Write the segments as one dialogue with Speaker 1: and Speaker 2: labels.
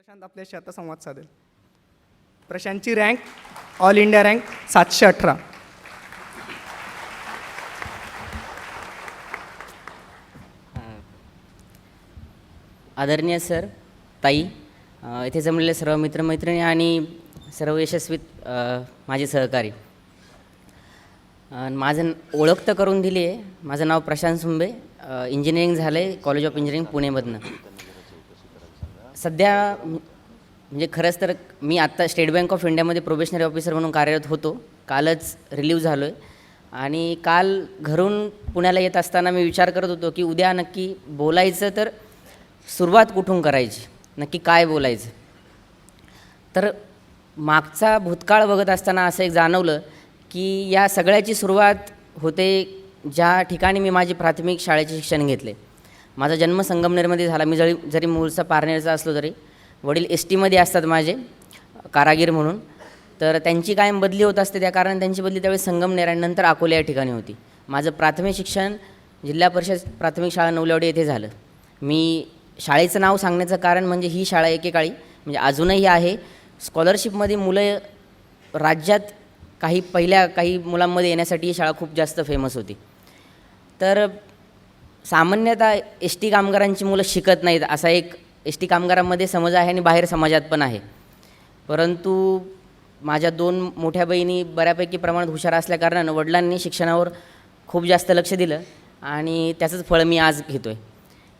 Speaker 1: प्रशांत आपल्याशी आता संवाद साधेल. प्रशांतची रँक ऑल इंडिया रँक सातशे अठरा.
Speaker 2: आदरणीय सर ताई अ, इथे जमलेले सर्व मित्रमैत्रिणी आणि सर्व यशस्वी अ, माझे सहकारी. अ, माझं न- ओळख तर करून दिली आहे माझं नाव प्रशांत सुंबे. अ, इंजिनिअरिंग झालं आहे कॉलेज ऑफ इंजिनिअरिंग पुणेमधनं. सध्या म्हणजे खरंच तर मी आत्ता स्टेट बँक ऑफ इंडियामध्ये प्रोबेशनरी ऑफिसर म्हणून कार्यरत होतो. कालच रिलीव्ह झालो आहे आणि काल घरून पुण्याला येत असताना मी विचार करत होतो की उद्या नक्की बोलायचं तर सुरुवात कुठून करायची? नक्की काय बोलायचं? तर मागचा भूतकाळ बघत असताना असं एक जाणवलं की या सगळ्याची सुरुवात होते ज्या ठिकाणी मी माझी प्राथमिक शाळेचे शिक्षण घेतले. माझा जन्म संगमनेरमध्ये झाला. मी जरी जरी मूळचा पारनेरचा असलो तरी वडील एस टीमध्ये असतात माझे कारागीर म्हणून. तर त्यांची कायम बदली होत असते. त्या कारण त्यांची बदली त्यावेळी संगमनेर आणि नंतर अकोला या ठिकाणी होती. माझं प्राथमिक शिक्षण जिल्हा परिषद प्राथमिक शाळा नवलेवाडी येथे झालं. मी शाळेचं नाव सांगण्याचं कारण म्हणजे ही शाळा एकेकाळी म्हणजे अजूनही आहे. स्कॉलरशिपमध्ये मुलं राज्यात काही पहिल्या काही मुलांमध्ये येण्यासाठी ही शाळा खूप जास्त फेमस होती. तर सामान्यतः एस टी कामगारांची मुलं शिकत नाहीत असा एक एस टी कामगारांमध्ये समज आहे आणि बाहेर समाजात पण आहे. परंतु माझ्या दोन मोठ्या बहिणी बऱ्यापैकी प्रमाणात हुशार असल्याकारणानं वडिलांनी शिक्षणावर खूप जास्त लक्ष दिलं आणि त्याचंच फळ मी आज घेतो आहे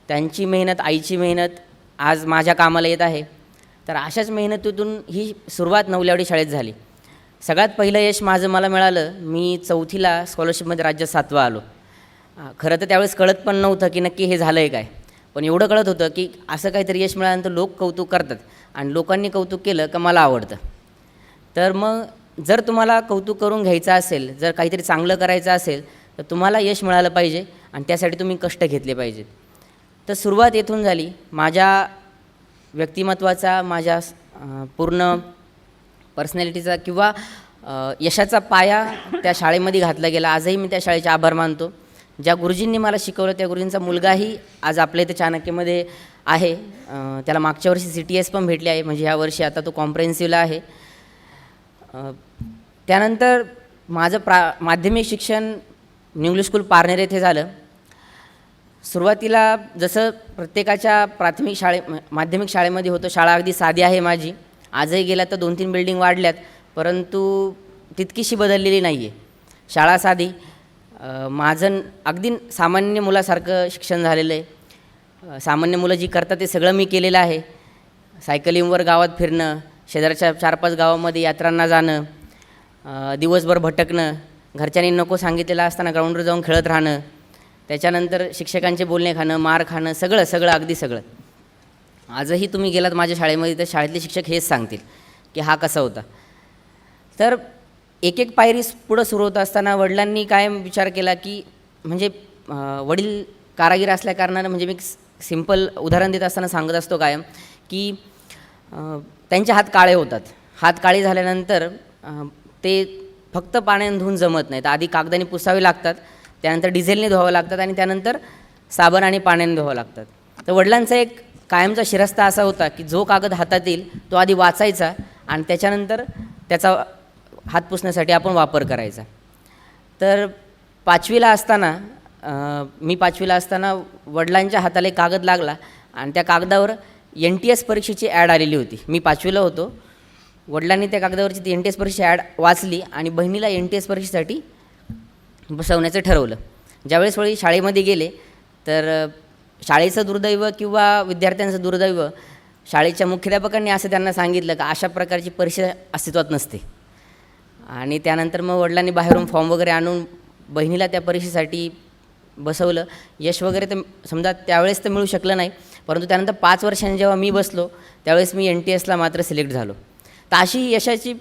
Speaker 2: त्यांची मेहनत आईची मेहनत आज माझ्या कामाला येत आहे. तर अशाच मेहनतीतून ही सुरुवात नवल्यावडी शाळेत झाली. सगळ्यात पहिलं यश माझं मला मिळालं मी चौथीला स्कॉलरशिपमध्ये राज्यात सातवा आलो. खरं तर त्यावेळेस कळत पण नव्हतं की नक्की हे झालं आहे काय. पण एवढं कळत होतं की असं काहीतरी यश मिळाल्यानंतर लोक कौतुक करतात आणि लोकांनी कौतुक केलं का मला आवडतं. तर मग जर तुम्हाला कौतुक करून घ्यायचं असेल जर काहीतरी चांगलं करायचं असेल तर तुम्हाला यश मिळालं पाहिजे आणि त्यासाठी तुम्ही कष्ट घेतले पाहिजेत. तर सुरुवात येथून झाली. माझ्या व्यक्तिमत्वाचा माझ्या पूर्ण पर्सनॅलिटीचा किंवा यशाचा पाया त्या शाळेमध्ये घातला गेला. आजही मी त्या शाळेचे आभार मानतो. ज्या गुरुजींनी मला शिकवलं त्या गुरुजींचा मुलगाही आज आपल्या इथे चाणक्यमध्ये आहे. त्याला मागच्या वर्षी सी टी एस पण भेटली आहे म्हणजे ह्या वर्षी आता तो कॉम्प्रेन्सिव्हला आहे. त्यानंतर माझं प्रा माध्यमिक शिक्षण न्यूली स्कूल पारनेर येथे झालं. सुरुवातीला जसं प्रत्येकाच्या प्राथमिक शाळे माध्यमिक शाळेमध्ये होतं शाळा अगदी साधी आहे माझी. आजही गेला तर दोन तीन बिल्डिंग वाढल्यात परंतु तितकीशी बदललेली नाही आहे शाळा साधी. माझं अगदी सामान्य मुलासारखं शिक्षण झालेलं आहे. सामान्य मुलं जी करतात ते सगळं मी केलेलं आहे. सायकलिंगवर गावात फिरणं शेजारच्या चार पाच गावामध्ये यात्रांना जाणं दिवसभर भटकणं घरच्यांनी नको सांगितलेलं असताना ग्राउंडवर जाऊन खेळत राहणं त्याच्यानंतर शिक्षकांचे बोलणे खाणं मार खाणं सगळं सगळं अगदी सगळं. आजही तुम्ही गेलात माझ्या शाळेमध्ये तर शाळेतले शिक्षक हेच सांगतील की हा कसा होता. तर एक एक पायरी पुढं सुरू होत असताना वडिलांनी कायम विचार केला की म्हणजे वडील कारागीर असल्या कारणानं म्हणजे मी सिंपल उदाहरण देत असताना सांगत असतो कायम की त्यांचे हात काळे होतात. हात काळे झाल्यानंतर ते फक्त पाण्याने धुवून जमत नाहीत. आधी कागदाने पुसावे लागतात त्यानंतर डिझेलने धुवावं लागतात आणि त्यानंतर साबण आणि पाण्याने धुवावं लागतात. तर वडिलांचा एक कायमचा शिरस्ता असा होता की जो कागद हातात येईल तो आधी वाचायचा आणि त्याच्यानंतर त्याचा हात पुसण्यासाठी आपण वापर करायचा. तर पाचवीला असताना मी पाचवीला असताना वडिलांच्या हाताला एक कागद लागला आणि त्या कागदावर एन टी एस परीक्षेची ॲड आलेली होती. मी पाचवीला होतो. वडिलांनी त्या कागदावरची ती एन टी एस परीक्षा ॲड वाचली आणि बहिणीला एन टी एस परीक्षेसाठी बसवण्याचं ठरवलं. ज्यावेळेस वळी शाळेमध्ये गेले तर शाळेचं दुर्दैव किंवा विद्यार्थ्यांचं दुर्दैव शाळेच्या मुख्याध्यापकांनी असं त्यांना सांगितलं का अशा प्रकारची परीक्षा अस्तित्वात नसते. आणि त्यानंतर मग वडिलांनी बाहेरून फॉर्म वगैरे आणून बहिणीला त्या परीक्षेसाठी बसवलं. यश वगैरे तर समजा त्यावेळेस तर मिळू शकलं नाही परंतु त्यानंतर पाच वर्षांनी जेव्हा मी बसलो त्यावेळेस मी एन टी एसला मात्र सिलेक्ट झालो. तर अशी यशाची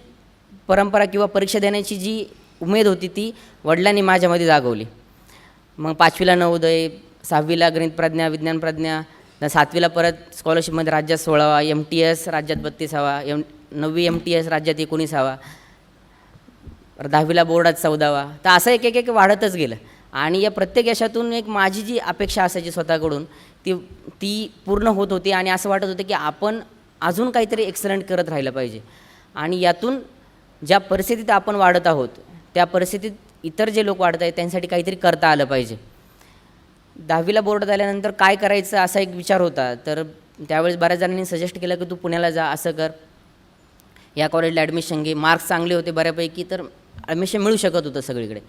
Speaker 2: परंपरा किंवा परीक्षा देण्याची जी उमेद होती ती वडिलांनी माझ्यामध्ये जागवली. मग पाचवीला नवोदय सहावीला गणित प्रज्ञा विज्ञान प्रज्ञा न सातवीला परत स्कॉलरशिपमध्ये राज्यात सोळावा एम टी एस राज्यात बत्तीसावा एम नववी एम टी एस राज्यात एकोणीसावा दहावीला बोर्डात चौदावा. तर असं एक एक एक वाढतच गेलं. आणि या प्रत्येक यशातून एक माझी जी अपेक्षा असायची स्वतःकडून ती ती पूर्ण होत होती आणि असं वाटत होतं की आपण अजून काहीतरी एक्सलंट करत राहिलं पाहिजे. आणि यातून ज्या परिस्थितीत आपण वाढत आहोत त्या परिस्थितीत इतर जे लोक वाढत आहेत त्यांसाठी काहीतरी करता आलं पाहिजे. दहावीला बोर्डात आल्यानंतर काय करायचं असा एक विचार होता. तर त्यावेळेस बऱ्याच जणांनी सजेस्ट केलं की तू पुण्याला जा असं कर. या कॉलेजला ॲडमिशन घे. मार्क्स चांगले होते बऱ्यापैकी तर ॲडमिशन मिळू शकत होतं सगळीकडे.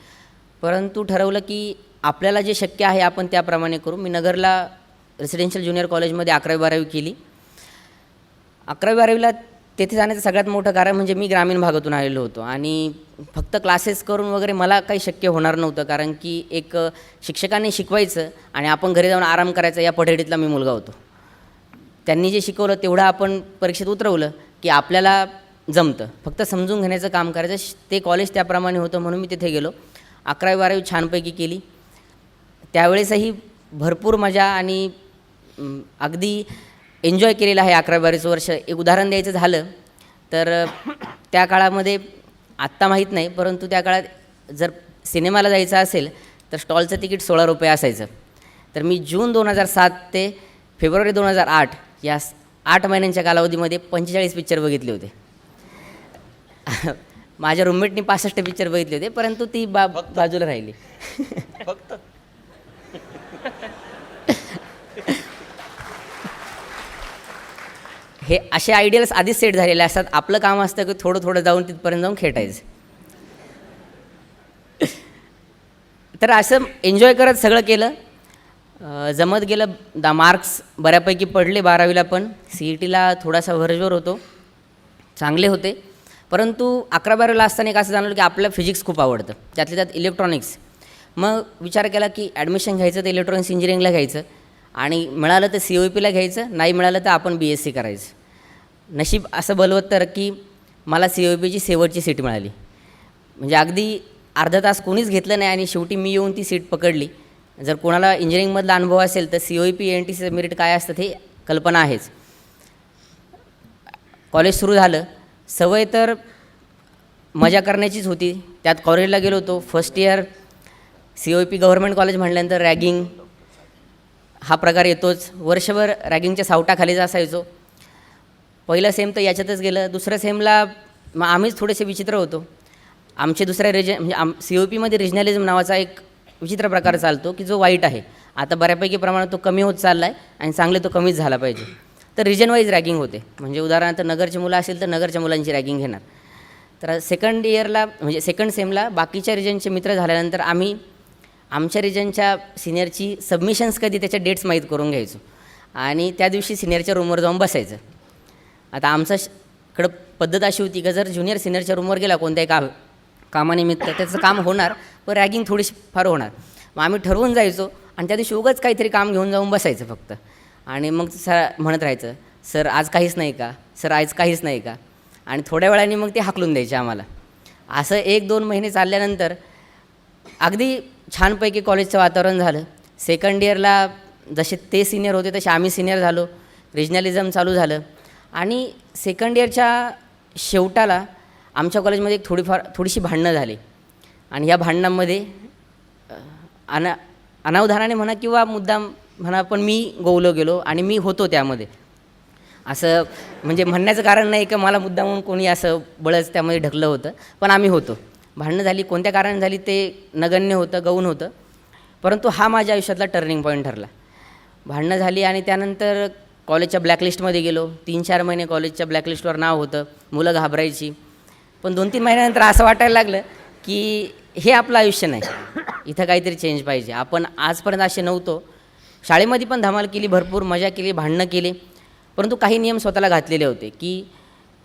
Speaker 2: परंतु ठरवलं की आपल्याला जे शक्य आहे आपण त्याप्रमाणे करू. मी नगरला रेसिडेन्शियल ज्युनियर कॉलेजमध्ये अकरावी बारावी केली. अकरावी बारावीला तेथे जाण्याचं सगळ्यात मोठं कारण म्हणजे मी ग्रामीण भागातून आलेलो होतो आणि फक्त क्लासेस करून वगैरे मला काही शक्य होणार नव्हतं कारण की एक शिक्षकांनी शिकवायचं आणि आपण घरी जाऊन आराम करायचा या पठडीतला मी मुलगा होतो. त्यांनी जे शिकवलं तेवढं आपण परीक्षेत उतरवलं की आपल्याला जमतं. फक्त समजून घेण्याचं काम करायचं. श- ते कॉलेज त्याप्रमाणे होतं म्हणून मी तिथे गेलो. अकरावी बारावी छानपैकी केली. त्यावेळेसही भरपूर मजा आणि अगदी एन्जॉय केलेलं आहे अकरावी बारावीचं वर्ष. एक उदाहरण द्यायचं झालं तर त्या काळामध्ये आत्ता माहीत नाही परंतु त्या काळात जर सिनेमाला जायचं असेल तर स्टॉलचं तिकीट सोळा रुपये असायचं. तर मी जून दोन हजार सात ते फेब्रुवारी दोन हजार आठ या आठ महिन्यांच्या कालावधीमध्ये पंचेचाळीस पिक्चर बघितले होते. माझ्या रूममेटनी पासष्ट पिक्चर बघितले होते परंतु ती बा बाजूला राहिली.
Speaker 3: फक्त?
Speaker 2: हे असे आयडियल्स आधीच सेट झालेले असतात. आपलं काम असतं की थोडं थोडं जाऊन तिथपर्यंत जाऊन खेटायचं तर असं एन्जॉय करत सगळं केलं. जमत गेलं. दा मार्क्स बऱ्यापैकी पडले बारावीला पण. सी ई टीला थोडासा व्हर्जवर होतो. चांगले होते. परंतु अकरा बारावीला असताना एक असं जाणवलं की आपल्याला फिजिक्स खूप आवडतं. त्यातल्या त्यात इलेक्ट्रॉनिक्स मग विचार केला की ॲडमिशन घ्यायचं तर इलेक्ट्रॉनिक्स इंजिनिअरिंगला घ्यायचं आणि मिळालं तर सी ओ पीला घ्यायचं नाही मिळालं तर आपण बी एस सी करायचं. नशीब असं बलवत तर की मला सी ओ पीची शेवटची सीट मिळाली. म्हणजे अगदी अर्धा तास कोणीच घेतलं नाही आणि शेवटी मी येऊन ती सीट पकडली. जर कोणाला इंजिनिअरिंगमधला अनुभव असेल तर C O P N T सीचं मेरिट काय असतं हे कल्पना आहेच. कॉलेज सुरू झालं. सवय तर मजा करण्याचीच होती. त्यात कॉलेजला गेलो होतो. First year C O P government college म्हटल्यानंतर रॅगिंग हा प्रकार येतोच. वर्षभर रॅगिंगच्या सावटाखालीच असायचो. पहिलं सेम तर याच्यातच गेलं. दुसरं सेमला मग आम्हीच थोडेसे विचित्र होतो. आमचे दुसऱ्या रिज म्हणजे आम सी ओ पीमध्ये रिजनॅलिझम नावाचा एक विचित्र प्रकार चालतो की जो वाईट आहे. आता बऱ्यापैकी प्रमाणात तो कमी होत चालला आहे आणि चांगले तो कमीच झाला पाहिजे. तर रिजन वाईज रॅगिंग होते. म्हणजे उदाहरणार्थ नगरची मुलं असेल तर नगरच्या मुलांची रॅगिंग घेणार. तर सेकंड इयरला म्हणजे सेकंड सेमला बाकीच्या रिजनचे मित्र झाल्यानंतर आम्ही आमच्या रिजनच्या सिनियरची सबमिशन्स कधी त्याच्या डेट्स माहीत करून घ्यायचो. आणि त्या दिवशी सिनियरच्या रूमवर जाऊन बसायचं. आता आमचं श- कडं पद्धत अशी होती की जर ज्युनियर सिनियरच्या रूमवर गेला कोणत्याही काम कामानिमित्त त्याचं काम होणार पण रॅगिंग थोडीशी फार होणार. मग आम्ही ठरवून जायचो आणि त्या दिवशी उगाच काहीतरी काम घेऊन जाऊन बसायचं फक्त. आणि मग सर म्हणत राहायचं सर आज काहीच नाही का? सर आज काहीच नाही का? आणि थोड्या वेळाने मग ते हाकलून द्यायचे आम्हाला. असं एक दोन महिने चालल्यानंतर अगदी छानपैकी कॉलेजचं वातावरण झालं. सेकंड इयरला जसे ते सिनियर होते तसे आम्ही सिनियर झालो. रिजनलिझम चालू झालं. आणि सेकंड इयरच्या शेवटाला आमच्या कॉलेजमध्ये एक थोडीफार थोडीशी भांडणं झाली. आणि या भांडणांमध्ये अना अनावधानाने म्हणा किंवा मुद्दाम म्हणा पण मी गोवलो गेलो आणि मी होतो त्यामध्ये. असं म्हणजे म्हणण्याचं कारण नाही की मला मुद्दा म्हणून कोणी असं बळच त्यामध्ये ढकलं होतं पण आम्ही होतो. भांडणं झाली कोणत्या कारण झाली ते नगण्य होतं गौण होतं परंतु हा माझ्या आयुष्यातला टर्निंग पॉईंट ठरला. भांडणं झाली आणि त्यानंतर कॉलेजच्या ब्लॅकलिस्टमध्ये गेलो. तीन चार महिने कॉलेजच्या ब्लॅकलिस्टवर नाव होतं मुलं घाबरायची. पण दोन तीन महिन्यानंतर असं वाटायला लागलं की हे आपलं आयुष्य नाही. इथं काहीतरी चेंज पाहिजे. आपण आजपर्यंत असे नव्हतो. शाळेमध्ये पण धमाल केली भरपूर मजा केली भांडणं केली. परंतु काही नियम स्वतःला घातलेले होते की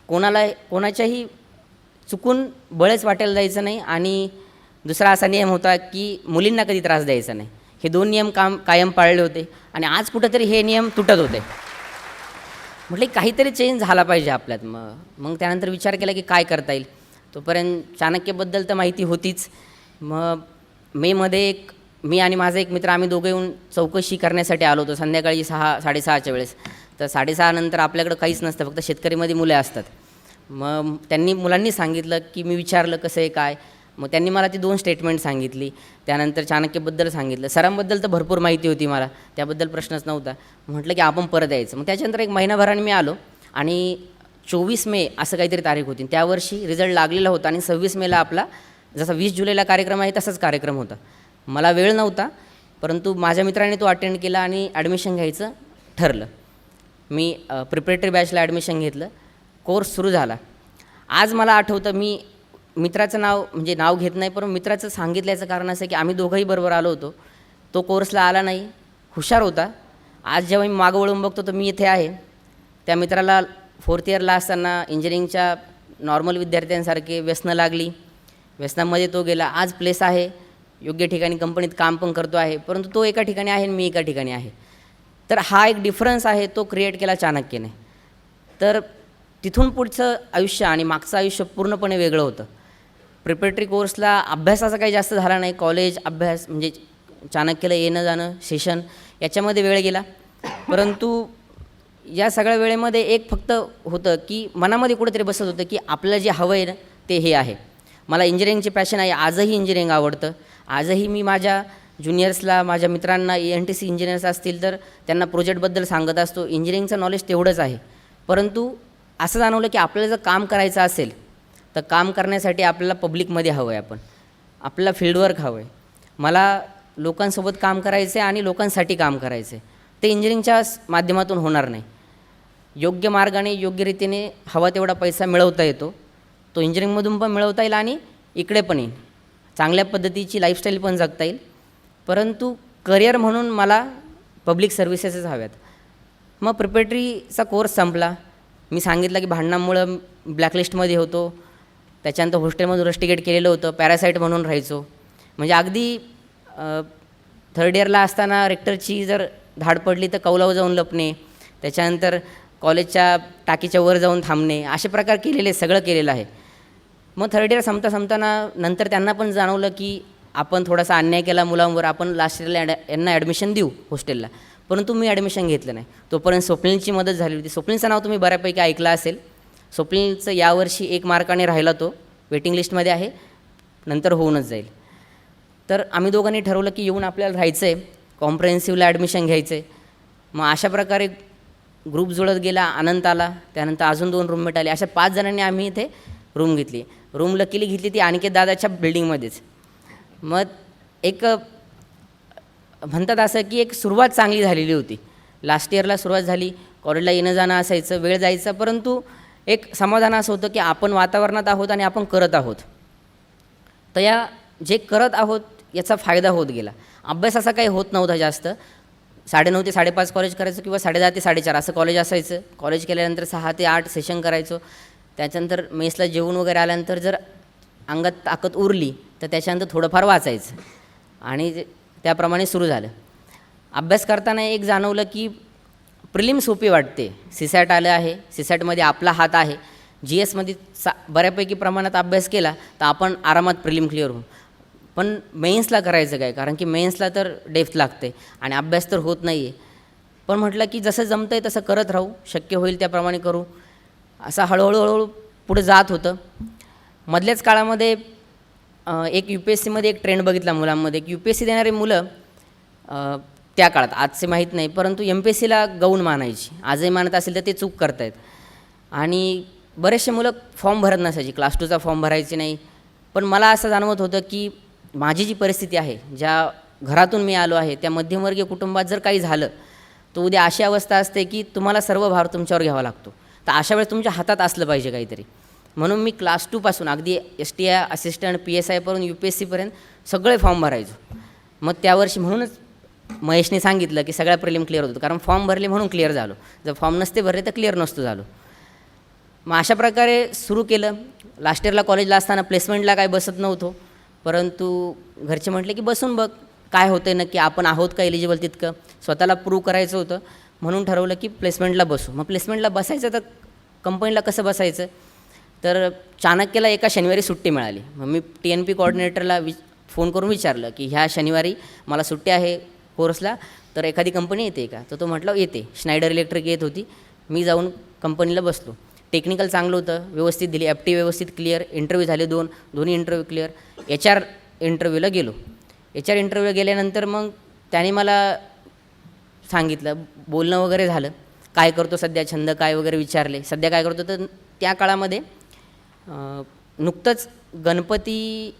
Speaker 2: कोणाला कोणाच्याही चुकून बळच वाटायला जायचं नाही आणि दुसरा असा नियम होता की मुलींना कधी त्रास द्यायचा नाही. हे दोन नियम काम कायम पाळले होते आणि आज कुठंतरी हे नियम तुटत होते. म्हटले काहीतरी चेंज झाला पाहिजे आपल्यात मग मग त्यानंतर विचार केला की काय करता येईल? तोपर्यंत चाणक्यबद्दल तर माहिती होतीच. मग मेमध्ये एक मी आणि माझा एक मित्र आम्ही दोघं येऊन चौकशी करण्यासाठी आलो होतो संध्याकाळी सहा साडेसहाच्या वेळेस. तर साडेसहानंतर आपल्याकडं काहीच नसतं फक्त शेतकरीमध्ये मुले असतात. मग त्यांनी मुलांनी सांगितलं की मी विचारलं कसं आहे काय? मग त्यांनी मला ती दोन स्टेटमेंट सांगितली. त्यानंतर चाणक्यबद्दल सांगितलं. सरांबद्दल तर भरपूर माहिती होती मला त्याबद्दल प्रश्नच नव्हता. म्हटलं की आपण परत यायचं. मग त्याच्यानंतर एक महिनाभराने मी आलो आणि चोवीस मे असं काहीतरी तारीख होती. त्यावर्षी रिझल्ट लागलेला होता आणि सव्वीस मेला आपला जसा वीस जुलैला कार्यक्रम आहे तसाच कार्यक्रम होता. मला वेळ नव्हता परंतु माझ्या मित्राने तो अटेंड केला आणि ॲडमिशन घ्यायचं ठरलं. मी प्रिपरेटरी बॅचला ॲडमिशन घेतलं. कोर्स सुरू झाला. आज मला आठवतं मी मित्राचं नाव म्हणजे नाव घेत नाही पण मित्राचं सांगितल्याचं कारण असं आहे की आम्ही दोघंही बरोबर आलो होतो. तो कोर्सला आला नाही. हुशार होता. आज जेव्हा मी मागं वळून बघतो तर मी इथे आहे. त्या मित्राला फोर्थ इयरला असताना इंजिनिअरिंगच्या नॉर्मल विद्यार्थ्यांसारखे व्यसनं लागली. व्यसनामध्ये तो गेला. आज प्लेस आहे. योग्य ठिकाणी कंपनीत काम पण करतो आहे परंतु तो एका ठिकाणी आहे आणि मी एका ठिकाणी आहे. तर हा एक डिफरन्स आहे तो क्रिएट केला चाणक्यने. तर तिथून पुढचं आयुष्य आणि मागचं आयुष्य पूर्णपणे वेगळं होतं. प्रिपरेटरी कोर्सला अभ्यासाचा काही जास्त झाला नाही कॉलेज अभ्यास म्हणजे चाणक्यला येणं जाणं सेशन याच्यामध्ये वेळ गेला. परंतु या सगळ्या वेळेमध्ये एक फक्त होतं की मनामध्ये कुठेतरी बसत होतं की आपलं जे हवं आहे ना ते हे आहे. मला इंजिनिअरिंगची पॅशन आहे आजही इंजिनिअरिंग आवडतं. आजही मी माझ्या ज्युनियर्सला माझ्या मित्रांना A N T C engineers असतील तर त्यांना प्रोजेक्टबद्दल सांगत असतो. इंजिनिअरिंगचं नॉलेज तेवढंच आहे. परंतु असं जाणवलं की आपल्याला जर काम करायचं असेल तर काम करण्यासाठी आपल्याला पब्लिकमध्ये हवं आहे आपण. आपल्याला फील्डवर्क हवं आहे मला लोकांसोबत काम करायचं आहे आणि लोकांसाठी काम करायचं आहे ते इंजिनिअरिंगच्या माध्यमातून होणार नाही. योग्य मार्गाने योग्य रीतीने हवा तेवढा पैसा मिळवता येतो. तो इंजिनिअरिंगमधून पण मिळवता येईल आणि इकडे पण येईल. चांगल्या पद्धतीची लाईफस्टाईल पण जगता येईल. परंतु करिअर म्हणून मला पब्लिक सर्व्हिसेसच हव्यात. मग प्रिपेटरीचा कोर्स संपला. मी सांगितलं की भांडणामुळं ब्लॅकलिस्टमध्ये होतो. त्याच्यानंतर हॉस्टेलमधून रस्टिकेट केलेलं होतं. पॅरासाईट म्हणून राहायचो. म्हणजे अगदी थर्ड इयरला असताना रेक्टरची जर धाड पडली तर कौलावर जाऊन लपणे. त्याच्यानंतर कॉलेजच्या टाकीच्या वर जाऊन थांबणे. असे प्रकार केलेले सगळं केलेलं आहे. मग थर्ड इयर संपता संपताना नंतर त्यांना पण जाणवलं की आपण थोडासा अन्याय केला मुलांवर आपण लास्ट इयरला ॲड यांना ॲडमिशन देऊ हॉस्टेलला परंतु मी ॲडमिशन घेतलं नाही. तोपर्यंत स्वप्नीलची मदत झाली होती. स्वप्नीलचं नाव तुम्ही बऱ्यापैकी ऐकलं असेल. स्वप्नीलचं यावर्षी एक मार्काने राहिला तो. वेटिंग लिस्टमध्ये आहे. नंतर होऊनच जाईल. तर आम्ही दोघांनी ठरवलं की येऊन आपल्याला राहायचं आहे कॉम्प्रेहेन्सिव्हला ॲडमिशन घ्यायचं आहे मग अशा प्रकारे ग्रुप जुळत गेला. आनंद आला. त्यानंतर अजून दोन रूममेट आले. अशा पाच जणांनी आम्ही इथे रूम घेतली. रूम लकीली घेतली ती आणखी दादाच्या बिल्डिंगमध्येच मग एक म्हणतात असं की एक सुरुवात चांगली झालेली होती. लास्ट इयरला सुरुवात झाली कॉलेजला येणं जाणं असायचं वेळ जायचा परंतु एक समाधान असं होतं की आपण वातावरणात आहोत आणि आपण करत आहोत. तर या जे करत आहोत याचा फायदा होत गेला. अभ्यास असा काही होत नव्हता जास्त. साडेनऊ ते साडेपाच कॉलेज करायचं किंवा साडेदहा ते साडेचार असं कॉलेज असायचं. कॉलेज केल्यानंतर सहा ते आठ सेशन करायचो. त्याच्यानंतर मेसला जेवण वगैरे आल्यानंतर जर अंगात ताकद उरली तर त्याच्यानंतर थोडंफार वाचायचं. आणि त्याप्रमाणे सुरू झालं. अभ्यास करताना एक जाणवलं की प्रिलिम सोपी वाटते. सीसॅट आलं आहे. सीसॅटमध्ये आपला हात आहे. जी एसमध्ये सा बऱ्यापैकी प्रमाणात अभ्यास केला तर आपण आरामात प्रिलिम क्लिअर होऊ. पण मेन्सला करायचं काय? कारण की मेन्सला तर डेफ्थ लागते आणि अभ्यास तर होत नाही आहे पण म्हटलं की जसं जमतं आहे तसं करत राहू. शक्य होईल त्याप्रमाणे करू. असं हळूहळू हळूहळू पुढे जात होतं. मधल्याच काळामध्ये एक यू पी एस सीमध्ये एक ट्रेंड बघितला मुलांमध्ये की यू पी एस सी देणारे मुलं त्या काळात आजचे माहीत नाही परंतु एम पी एस सीला गौण मानायची. आजही मानत असेल तर ते चूक करतायत. आणि बरेचसे मुलं फॉर्म भरत नसायची क्लास टूचा फॉर्म भरायचे नाही. पण मला असं जाणवत होतं की माझी जी परिस्थिती आहे ज्या घरातून मी आलो आहे त्या मध्यमवर्गीय कुटुंबात जर काही झालं तर उद्या अशी अवस्था असते की तुम्हाला सर्व भार तुमच्यावर घ्यावा लागतो. तर अशा वेळेस तुमच्या हातात असलं पाहिजे काहीतरी. म्हणून मी क्लास टूपासून अगदी S T I assistant P S आयपासून U P S सीपर्यंत सगळे फॉर्म भरायचो. मग त्यावर्षी म्हणूनच महेशने सांगितलं की सगळ्या प्रिलिम क्लिअर होतो कारण फॉर्म भरले म्हणून क्लिअर झालो. जर फॉर्म नसते भरले तर क्लिअर नसतो झालो. मग अशा प्रकारे सुरू केलं. लास्ट इयरला कॉलेजला असताना प्लेसमेंटला काय बसत नव्हतो. परंतु घरचे म्हटले की बसून बघ. काय होतं आहे नक्की? आपण आहोत का एलिजिबल तितकं? स्वतःला प्रूव्ह करायचं होतं. म्हणून ठरवलं की प्लेसमेंटला बसू. मग प्लेसमेंटला बसायचं तर कंपनीला कसं बसायचं? तर चाणक्यला एका शनिवारी सुट्टी मिळाली. मग मी टी एन पी कोऑर्डिनेटरला वि फोन करून विचारलं की ह्या शनिवारी मला सुट्टी आहे कोर्सला तर एखादी कंपनी येते का? तर तो म्हटलं येते. स्नायडर इलेक्ट्रिक येत होती. मी जाऊन कंपनीला बसलो. टेक्निकल चांगलं होतं. व्यवस्थित दिली. एफ टी व्यवस्थित क्लिअर इंटरव्ह्यू झाले दोन. दोन्ही इंटरव्ह्यू क्लिअर एच आर इंटरव्ह्यूला गेलो. एच आर इंटरव्ह्यूला गेल्यानंतर मग त्याने मला सांगितलं. बोलणं वगैरे झालं. काय करतो सध्या? छंद काय वगैरे विचारले. सध्या काय करतो? तर त्या काळामध्ये नुकतंच गणपती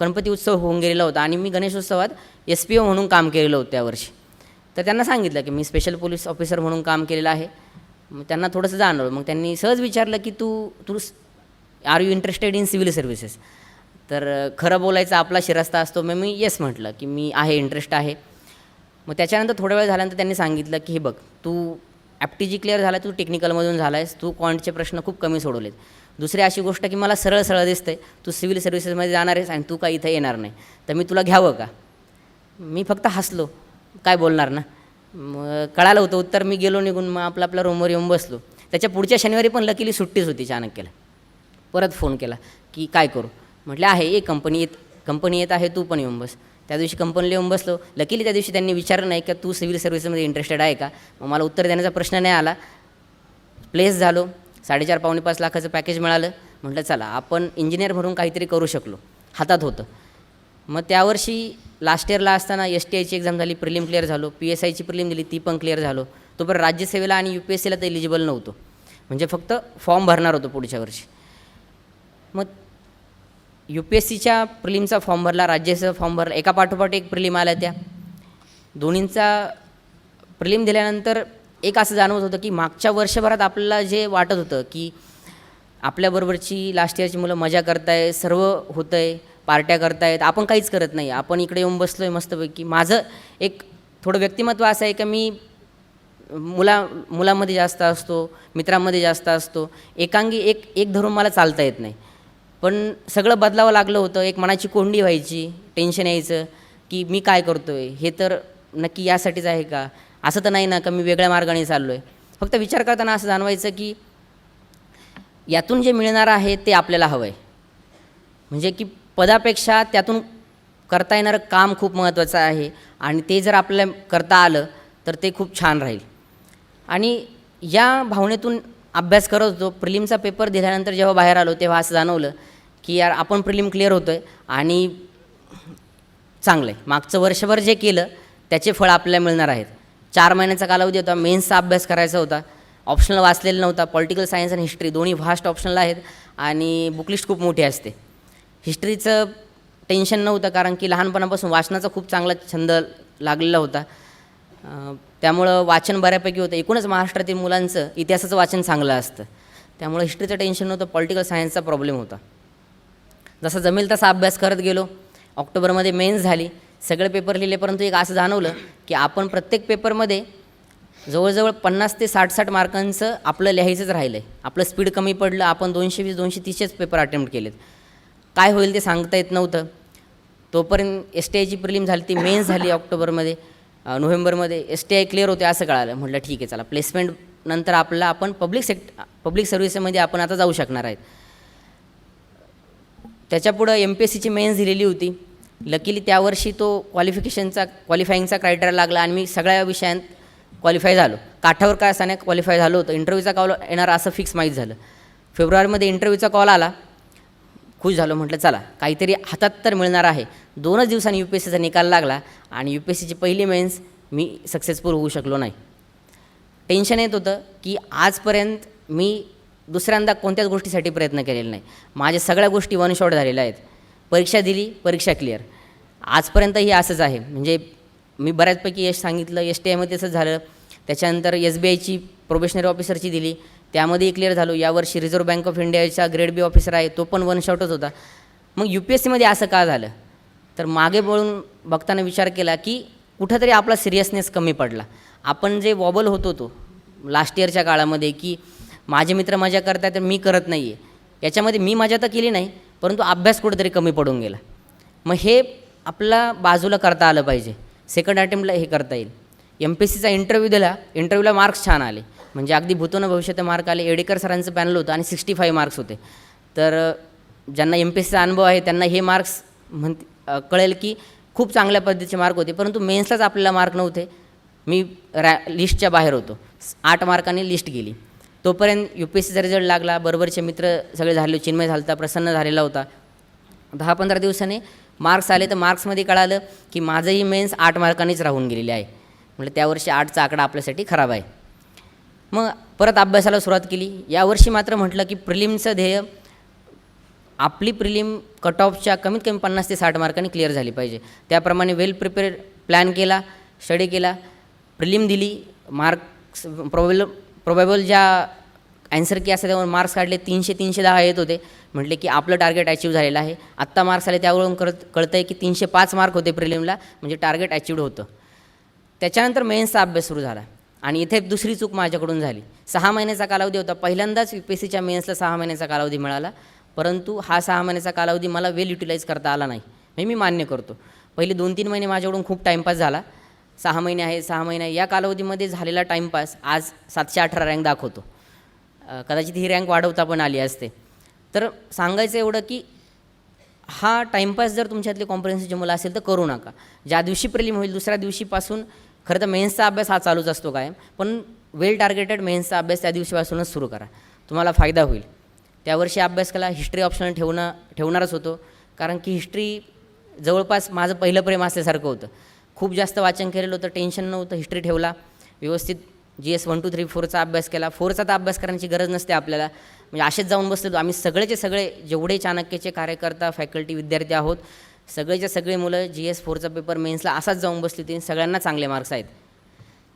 Speaker 2: गणपती उत्सव होऊन गेलेला होता आणि मी गणेशोत्सवात एस पी ओ म्हणून काम केलेलं होतं त्यावर्षी तर त्यांना सांगितलं की मी स्पेशल पोलीस ऑफिसर म्हणून काम केलेलं आहे. मग त्यांना थोडंसं जाणवलं. मग त्यांनी सहज विचारलं की तू तू are you interested in civil services तर खरं बोलायचा आपला शिरस्ता असतो. मग मी येस म्हटलं की मी आहे इंटरेस्ट आहे. मग त्याच्यानंतर थोडा वेळ झाल्यानंतर त्यांनी सांगितलं की हे बघ तू ॲप्टीजी क्लिअर झाला तू टेक्निकलमधून झाला आहेस तू क्वांटचे प्रश्न खूप कमी सोडवलेत. दुसरी अशी गोष्ट की मला सरळ सरळ दिसते तू सिव्हिल सर्व्हिसेसमध्ये जाणार आहेस आणि तू काय इथं येणार नाही. तर मी तुला घ्यावं का? मी फक्त हसलो. काय बोलणार ना? मग कळालं होतं उत्तर मी गेलो निघून मग आपलं आपल्या रूमवर येऊन बसलो. त्याच्या पुढच्या शनिवारी पण लकीली सुट्टीच होती चाणक्यला. परत फोन केला की काय करू? म्हटलं आहे ए कंपनी येत कंपनी येत आहे तू पण येऊन बस. त्या दिवशी कंपनीला येऊन बसलो. लकीली त्या दिवशी त्यांनी विचारलं नाही का तू सिव्हिल सर्व्हिसमध्ये इंटरेस्टेड आहे का? मग मला उत्तर देण्याचा प्रश्न नाही आला. प्लेस झालो. साडेचार पावणे पाच लाखाचं पॅकेज मिळालं. म्हटलं चला आपण इंजिनियर म्हणून काहीतरी करू शकलो. हातात होतं. मग त्यावर्षी लास्ट इयरला असताना एस टी आयची एक्झाम झाली प्रिलिम क्लिअर झालो. पी एस आयची प्रिलिम दिली ती पण क्लिअर झालो. तोपर्यंत राज्यसेवेला आणि यू पी एस सीला तर एलिजिबल नव्हतो. म्हणजे फक्त फॉर्म भरणार होतो पुढच्या वर्षी. मग यू पी एस सीच्या प्रिलिमचा फॉर्म भरला राज्याचा फॉर्म भरला एका पाठोपाठ एक प्रिलिम आल्या त्या. दोन्हींचा प्रिलिम दिल्यानंतर एक असं जाणवत होतं की मागच्या वर्षभरात आपल्याला जे वाटत होतं की आपल्याबरोबरची लास्ट इयरची मुलं मजा करताय सर्व होतं आहे पार्ट्या करतायत आपण काहीच करत नाही. आपण इकडे येऊन बसलो आहे मस्तपैकी. माझं एक थोडं व्यक्तिमत्व असं आहे का मी मुला मुलामध्ये जास्त असतो मित्रांमध्ये जास्त असतो. एकांगी एक एक धरून मला चालता येत नाही. पण सगळं बदलावं लागलं होतं. एक मनाची कोंडी व्हायची टेन्शन यायचं की मी काय करतो आहे हे तर नक्की यासाठीच आहे का? असं तर नाही ना का मी वेगळ्या मार्गाने चाललो आहे फक्त विचार करताना असं जाणवायचं की यातून जे मिळणार आहे ते आपल्याला हवं आहे म्हणजे की पदापेक्षा त्यातून करता येणारं काम खूप महत्त्वाचं आहे आणि ते जर आपल्याला करता आलं तर ते खूप छान राहील. आणि या भावनेतून अभ्यास करत होतो. प्रिलिमचा पेपर दिल्यानंतर जेव्हा बाहेर आलो तेव्हा असं जाणवलं की यार आपण प्रिलिम क्लिअर होतो आहे आणि चांगलं आहे मागचं वर्षभर जे केलं त्याचे फळ आपल्याला मिळणार आहेत. चार महिन्याचा कालावधी होता मेन्सचा अभ्यास करायचा होता. ऑप्शनल वाचलेला नव्हता. पॉलिटिकल सायन्स आणि हिस्ट्री दोन्ही व्हास्ट ऑप्शनल आहेत आणि बुकलिस्ट खूप मोठी असते. हिस्ट्रीचं टेन्शन नव्हतं कारण की लहानपणापासून वाचनाचा खूप चांगला छंद लागलेला होता. त्यामुळं वाचन बऱ्यापैकी होतं. एकूणच महाराष्ट्रातील मुलांचं इतिहासाचं वाचन चांगलं असतं. त्यामुळं हिस्ट्रीचं टेन्शन नव्हतं पॉलिटिकल सायन्सचा प्रॉब्लेम होता. जसा जमेल तसा अभ्यास करत गेलो. ऑक्टोबरमध्ये मेन्स झाली. सगळे पेपर लिहिले परंतु एक असं जाणवलं की आपण प्रत्येक पेपरमध्ये जवळजवळ पन्नास ते साठ साठ मार्कांचं आपलं लिहायचंच राहिलं आहे आपलं स्पीड कमी पडलं आपण दोनशे वीस दोनशे तीसचेच पेपर अटेम्प्ट केलेत. काय होईल ते सांगता येत नव्हतं. तोपर्यंत एस टी आयची प्रिलिम झाली ती मेन्स झाली ऑक्टोबरमध्ये. नोव्हेंबरमध्ये एस टी आय क्लिअर होते असं कळालं. म्हटलं ठीक आहे चला. प्लेसमेंट नंतर आपला आपण पब्लिक सेक्ट पब्लिक सर्व्हिसमध्ये आपण आता जाऊ शकणार आहेत. त्याच्यापुढं एम पी एस सीची मेन्स दिलेली होती. लकीली त्यावर्षी तो क्वालिफिकेशनचा क्वालिफाईंगचा क्रायटेरिया लागला आणि मी सगळ्या विषयांत क्वालिफाय झालो. काठावर काय असताना क्वालिफाय झालो होतं. इंटरव्ह्यूचा कॉल येणार असं फिक्स माहीत झालं. फेब्रुवारीमध्ये इंटरव्ह्यूचा कॉल आला. खुश झालो म्हटलं चला काहीतरी हातात तर मिळणार आहे. दोनच दिवसांनी यू पी एस सीचा निकाल लागला आणि यू पी एस सीची पहिली मेन्स मी सक्सेसफुल होऊ शकलो नाही. टेन्शन येत होतं की आजपर्यंत मी दुसऱ्यांदा कोणत्याच गोष्टीसाठी प्रयत्न केलेला नाही. माझ्या सगळ्या गोष्टी वन शॉट झालेल्या आहेत. परीक्षा दिली परीक्षा क्लिअर आजपर्यंत ही असंच आहे. म्हणजे मी बऱ्याचपैकी यश सांगितलं एस टी आयमध्ये तसंच झालं. त्याच्यानंतर एस बी आयची प्रोबेशनरी ऑफिसरची दिली. त्यामध्येही क्लिअर झालो. यावर्षी रिझर्व्ह बँक ऑफ इंडियाचा ग्रेड बी ऑफिसर आहे. तो पण वन शॉटच होता. मग यू पी एस सीमध्ये असं का झालं? तर मागे वळून बघताना विचार केला की कुठंतरी आपला सिरियसनेस कमी पडला. आपण जे वॉबल होतो तो लास्ट इयरच्या काळामध्ये की माझे मित्र मजा करत तर मी करत नाही आहे याच्यामध्ये मी मजा तर केली नाही परंतु अभ्यास कुठेतरी कमी पडून गेला. मग हे आपला बाजूला करता आलं पाहिजे. सेकंड अटेम्प्टला हे करता येईल. एम पी एस सीचा इंटरव्ह्यू दिला इंटरव्ह्यूला मार्क्स छान आले. म्हणजे अगदी भूतोन भविष्यात मार्क आले. एडेकर सरांचं पॅनल होतं आणि सिक्स्टी फाईव्ह मार्क्स होते. तर ज्यांना एम पी एस सीचा अनुभव आहे त्यांना हे मार्क्स म्हण कळेल की खूप चांगल्या पद्धतीचे मार्क होते परंतु मेन्सलाच आपल्याला मार्क नव्हते. मी रॅ लिस्टच्या बाहेर होतो. आठ मार्कांनी लिस्ट गेली. तोपर्यंत यू पी एस सीचा रिझल्ट लागला बरोबरचे मित्र सगळे झाले चिन्मय झालता प्रसन्न झालेला होता. दहा पंधरा दिवसाने मार्क्स आले तर मार्क्समध्ये कळालं की माझंही मेन्स आठ मार्कांनीच राहून गेलेले आहे. म्हणजे म्हटलं त्यावर्षी आठचा आकडा आपल्यासाठी खराब आहे. मग परत अभ्यासाला सुरुवात केली. यावर्षी मात्र म्हटलं की प्रिलिमचं ध्येय आपली प्रिलिम कट ऑफच्या कमीत कमी पन्नास ते साठ मार्कांनी क्लिअर झाली पाहिजे. त्याप्रमाणे वेल प्रिपेअर प्लॅन केला स्टडी केला प्रिलिम दिली मार्क्स प्रॉब्लम प्रोबेबल ज्या ॲन्सर की असतात त्यावर मार्क्स काढले तीनशे तीनशे दहा येत होते. म्हटले की आपलं टार्गेट अचीव झालेलं आहे. आत्ता मार्क्स आले त्यावरून कळत कळतं आहे की तीनशे पाच मार्क होते प्रिलिमला म्हणजे टार्गेट अचीवड होतं. त्याच्यानंतर मेन्सचा अभ्यास सुरू झाला. आणि इथे दुसरी चूक माझ्याकडून झाली. सहा महिन्याचा कालावधी होता. पहिल्यांदाच यू पी एस सीच्या मेन्सला सहा महिन्याचा कालावधी मिळाला. परंतु हा सहा महिन्याचा कालावधी मला वेल युटिलाइज करता आला नाही. हे मी मान्य करतो. पहिले दोन तीन महिने माझ्याकडून खूप टाईमपास झाला. सहा महिने आहे सहा महिने आहे. या कालावधीमध्ये झालेला टाईमपास आज सातशे अठरा रँक दाखवतो. कदाचित ही रँक वाढवता पण आली असते. तर सांगायचं एवढं की हा टाईमपास जर तुमच्यातले कॉम्प्रिहेन्सिव्हची मुलं असेल तर करू नका. ज्या दिवशी प्रिलिम होईल दुसऱ्या दिवशीपासून खरं तर मेन्सचा अभ्यास हा चालूच असतो कायम. पण वेल टार्गेटेड मेन्सचा अभ्यास त्या दिवशीपासूनच सुरू करा. तुम्हाला फायदा होईल. त्यावर्षी अभ्यास केला हिस्ट्री ऑप्शन ठेवणं ठेवणारच होतो. कारण की हिस्ट्री जवळपास माझं पहिलं प्रेम असल्यासारखं होतं. खूप जास्त वाचन केलेलं होतं टेन्शन नव्हतं हिस्ट्री ठेवला. व्यवस्थित G S one two three फोरचा अभ्यास केला. फोरचा तर अभ्यास करण्याची गरज नसते आपल्याला. म्हणजे असेच जाऊन बसलेलो. आम्ही सगळेचे सगळे जेवढे चाणक्यचे कार्यकर्ता फॅकल्टी विद्यार्थी आहोत सगळेच्या सगळे मुलं जी एस फोरचा पेपर मेन्सला असाच जाऊन बसली होती. सगळ्यांना चांगले मार्क्स आहेत.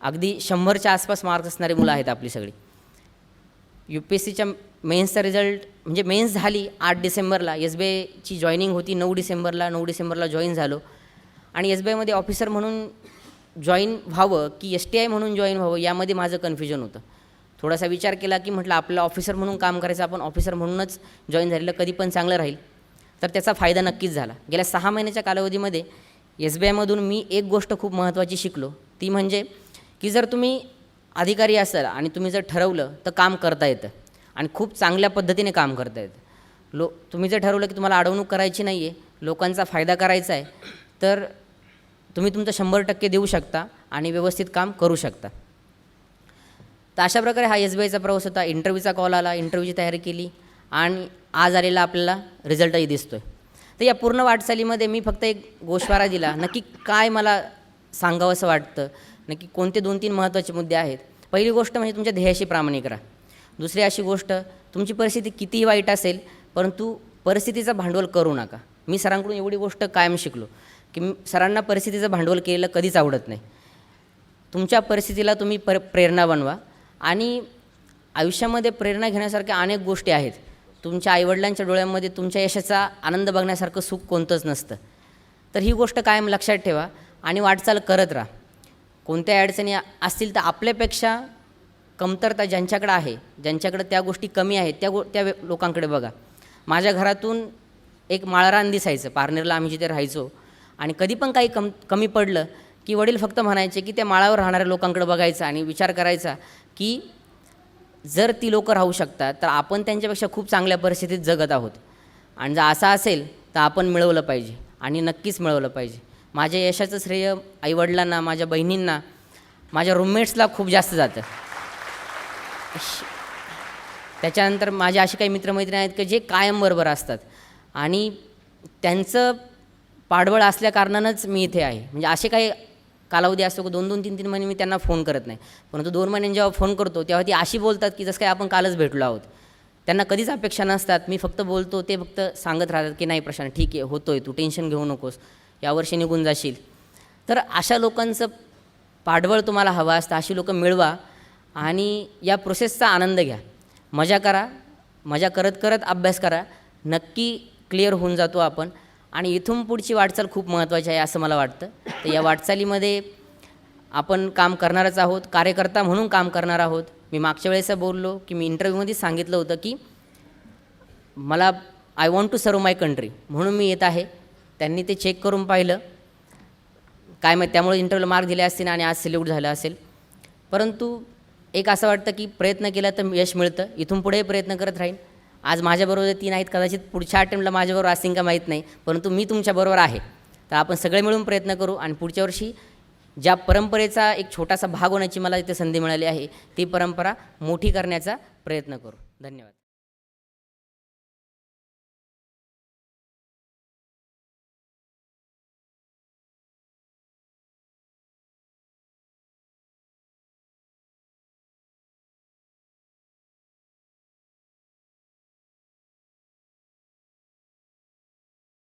Speaker 2: अगदी शंभरच्या आसपास मार्क्स असणारी मुलं आहेत आपली सगळी. यू पी एस सीच्या मेन्सचा रिझल्ट म्हणजे मेन्स झाली आठ डिसेंबरला. एस बी आयची जॉईनिंग होती नऊ डिसेंबरला. नऊ डिसेंबरला जॉईन झालो. आणि एस बी आयमध्ये ऑफिसर म्हणून जॉईन व्हावं की एस टी आय म्हणून जॉईन व्हावं यामध्ये माझं कन्फ्युजन होतं. थोडासा विचार केला की म्हटलं आपलं ऑफिसर म्हणून काम करायचं आपण ऑफिसर म्हणूनच जॉईन झालेलं कधी पण चांगलं राहील. तर त्याचा फायदा नक्कीच झाला. गेल्या सहा महिन्याच्या कालावधीमध्ये एस बी आयमधून मी एक गोष्ट खूप महत्त्वाची शिकलो. ती म्हणजे की जर तुम्ही अधिकारी असाल आणि तुम्ही जर ठरवलं तर काम करता येतं. आणि खूप चांगल्या पद्धतीने काम करता येतं. लो तुम्ही जर ठरवलं की तुम्हाला अडवणूक करायची नाही आहे लोकांचा फायदा करायचा आहे तर तुम्ही तुमचं शंभर टक्के देऊ शकता आणि व्यवस्थित काम करू शकता. तर अशा प्रकारे हा एस बी आयचा प्रवास होता. इंटरव्ह्यूचा कॉल आला इंटरव्ह्यूची तयारी केली आणि आज आलेला आपल्याला रिझल्टही दिसतो आहे तर या पूर्ण वाटचालीमध्ये मी फक्त एक गोषवारा दिला. नक्की काय मला सांगावं असं वाटतं? नक्की कोणते दोन तीन महत्त्वाचे मुद्दे आहेत? पहिली गोष्ट म्हणजे तुमच्या ध्येयाशी प्रामाणिक राहा. दुसरी अशी गोष्ट तुमची परिस्थिती कितीही वाईट असेल परंतु परिस्थितीचं भांडवल करू नका. मी सरांकडून एवढी गोष्ट कायम शिकलो. की सरांना परिस्थितीचं भांडवल केलेलं कधीच आवडत नाही. तुमच्या परिस्थितीला तुम्ही पर प्रेरणा बनवा. आणि आयुष्यामध्ये प्रेरणा घेण्यासारख्या अनेक गोष्टी आहेत. तुमच्या आईवडिलांच्या डोळ्यांमध्ये तुमच्या यशाचा आनंद बघण्यासारखं सुख कोणतंच नसतं. तर ही गोष्ट कायम लक्षात ठेवा आणि वाटचाल करत राहा. कोणत्या अडचणी असतील तर आपल्यापेक्षा कमतरता ज्यांच्याकडे आहे ज्यांच्याकडे त्या गोष्टी कमी आहेत त्या गो त्या लोकांकडे बघा. माझ्या घरातून एक माळरान दिसायचं. पारनेरला आम्ही जिथे राहायचो आणि कधी पण काही कम कमी पडलं की वडील फक्त म्हणायचे की त्या माळावर राहणाऱ्या लोकांकडे बघायचं आणि विचार करायचा की जर ती लोकं राहू शकतात तर आपण त्यांच्यापेक्षा खूप चांगल्या परिस्थितीत जगत आहोत. आणि जर असं असेल तर आपण मिळवलं पाहिजे आणि नक्कीच मिळवलं पाहिजे. माझ्या यशाचं श्रेय आईवडिलांना माझ्या बहिणींना माझ्या रूममेट्सला खूप जास्त जातं. त्याच्यानंतर माझे असे काही मित्रमैत्रिणी आहेत की जे कायम बरोबर असतात. आणि त्यांचं पाठबळ असल्या कारणानंच मी इथे आहे. म्हणजे असे काही कालावधी असतो की दोन दोन तीन तीन महिने मी त्यांना फोन करत नाही. परंतु दोन महिन्यांनी जेव्हा फोन करतो तेव्हा ती अशी बोलतात की जसं काही आपण कालच भेटलो आहोत. त्यांना कधीच अपेक्षा नसतात. मी फक्त बोलतो ते फक्त सांगत राहतात की नाही प्रशांत ठीक आहे होतो आहे तू टेन्शन घेऊ नकोस. यावर्षी निघून जाशील. तर अशा लोकांचं पाठबळ तुम्हाला हवं असतं अशी लोकं मिळवा आणि या प्रोसेसचा आनंद घ्या. मजा करा. मजा करत करत अभ्यास करा. नक्की क्लिअर होऊन जातो आपण. आणि इथून पुढची वाटचाल खूप महत्त्वाची आहे असं मला वाटतं. तर या वाटचालीमध्ये आपण काम करणारच आहोत कार्यकर्ता म्हणून काम करणार आहोत. मी मागच्या वेळेस बोललो की मी इंटरव्ह्यूमध्येच सांगितलं होतं की मला I want to serve my country म्हणून मी येत आहे. त्यांनी ते चेक करून पाहिलं. काय माहीत त्यामुळे इंटरव्ह्यूला मार्क दिले असतील आणि आज सिलेक्ट झालं असेल. परंतु एक असं वाटतं की प्रयत्न केला तर यश मिळतं. इथून पुढे प्रयत्न करत राहीन. आज माझ्याबरोबर तीन आहेत कदाचित पुढच्या अटेम्प्टला माझ्याबरोबर असतील का माहीत नाही परंतु मी तुमच्याबरोबर आहे. तर आपण सगळे मिळून प्रयत्न करू आणि पुढच्या वर्षी ज्या परंपरेचा एक छोटासा भाग होण्याची मला इथे संधी मिळाली आहे ती परंपरा मोठी करण्याचा प्रयत्न करू. धन्यवाद.